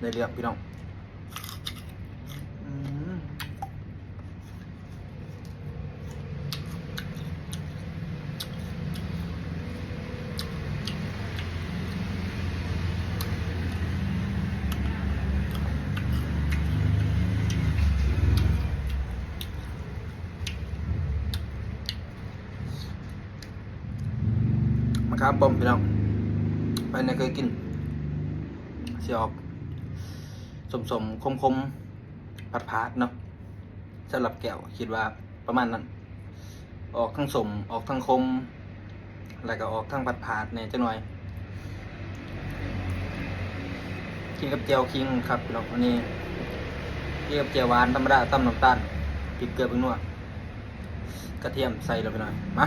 ได้เรื่องพี่น้องอืมมะขามป้อมพี่น้องไปไหนเคยกินเสิออก สมสมคมคมผัดผาดเนาะสำหรับแก้วคิดว่าประมาณนั้น ออกทั้งสมออกทั้งคม แล้วก็ออกทั้งผัดผาดเนี่ยจะหน่อยกินกับเจียวคิงครับพี่น้องอันนี้กินกับเจียวหวานธรรมดาตำน้ำตาลพริกเกลือเพิ่งนวดกระเทียมใส่ลงไปหน่อยมา